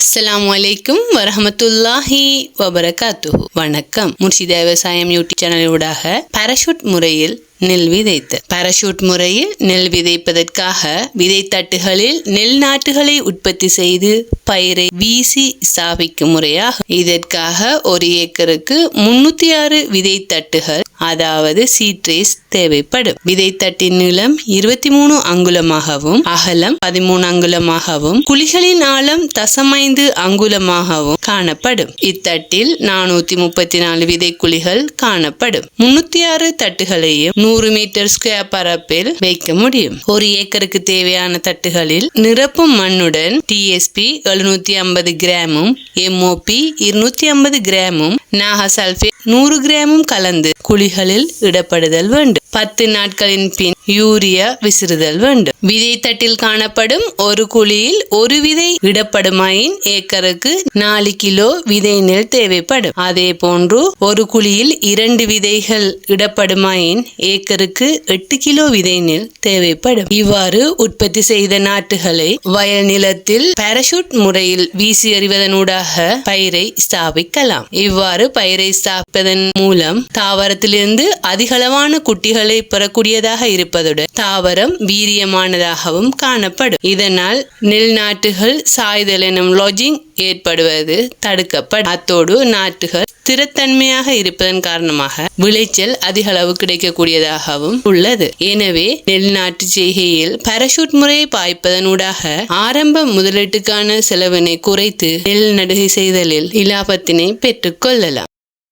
அஸ்லாம் வலைக்கும் வரஹமத்துல்லாஹி வபரகாத்து வணக்கம் முர்ஷிதா விவசாயம் யூடியூப் சேனலூடாக பாராஷூட் முறையில் நெல் விதைத்து. பாராசூட் முறையில் நெல் விதைப்பதற்காக விதைத்தட்டுகளில் நெல் நாட்டுகளை உற்பத்தி செய்து பயிரை வீசி ஸ்தாபிக்கும் முறையாகும் இதற்காக ஒரு ஏக்கருக்கு முன்னூத்தி ஆறு விதைத்தட்டுகள் அதாவது சீட்ரேஸ் தேவைப்படும். விதைத்தட்டின் நீளம் இருபத்தி மூணு அங்குலமாகவும் அகலம் பதிமூணு அங்குலமாகவும் குழிகளின் ஆழம் தசமைந்து அங்குலமாகவும் காணப்படும். இத்தட்டில் நானூத்தி முப்பத்தி நாலு விதைக்குழிகள் காணப்படும். முன்னூத்தி ஆறு தட்டுகளையும் நூறு மீட்டர் ஸ்கொயர் பரப்பில் வைக்க முடியும். ஒரு ஏக்கருக்கு தேவையான தட்டுகளில் நிரப்பும் மண்ணுடன் டிஎஸ்பி எழுநூத்தி ஐம்பது கிராமும் எம்ஓபி இருநூத்தி ஐம்பது கிராமும் நாக சல்பேட் நூறு கிராமும் கலந்து குழிகளில் இடப்படுதல் வேண்டும். பத்து நாட்களின் பின் யூரியா விசிறுதல் வேண்டும். விதை தட்டில் காணப்படும் ஒரு குழியில் ஒரு விதை இடப்படுமாயின் ஏக்கருக்கு நாலு கிலோ விதை நெல் தேவைப்படும். அதே போன்று ஒரு குழியில் இரண்டு விதைகள் இடப்படுமாயின் ஏக்கருக்கு எட்டு கிலோ விதை நெல் தேவைப்படும். இவ்வாறு உற்பத்தி செய்த நாட்டுகளை வயல் நிலத்தில் பாராசூட் முறையில் வீசி எறிவதனூடாக பயிரை ஸ்தாபிக்கலாம். இவ்வாறு பயிரை ஸ்தாபிப்பதன் மூலம் தாவரத்திலிருந்து அதிகளவான குட்டிகளை பெறக்கூடியதாக இருப்பதுடன் தாவரம் வீரியமானதாகவும் காணப்படும். இதனால் நெல் நாட்டுகள் சாய்தல் எனும் லொஜிங் ஏற்படுவது தடுக்கப்படும். அத்தோடு நாட்டுகள் ஸ்திரத்தன்மையாக இருப்பதன் காரணமாக விளைச்சல் அதிக அளவு கிடைக்கக்கூடியதாகவும் உள்ளது. எனவே நெல் நாட்டு செய்கையில் பரஷூட் முறையை பாய்ப்பதனூடாக ஆரம்ப முதலீட்டுக்கான செலவினை குறைத்து நெல் நடுகை செய்தலில் இலாபத்தினை பெற்றுக்கொள்ளலாம்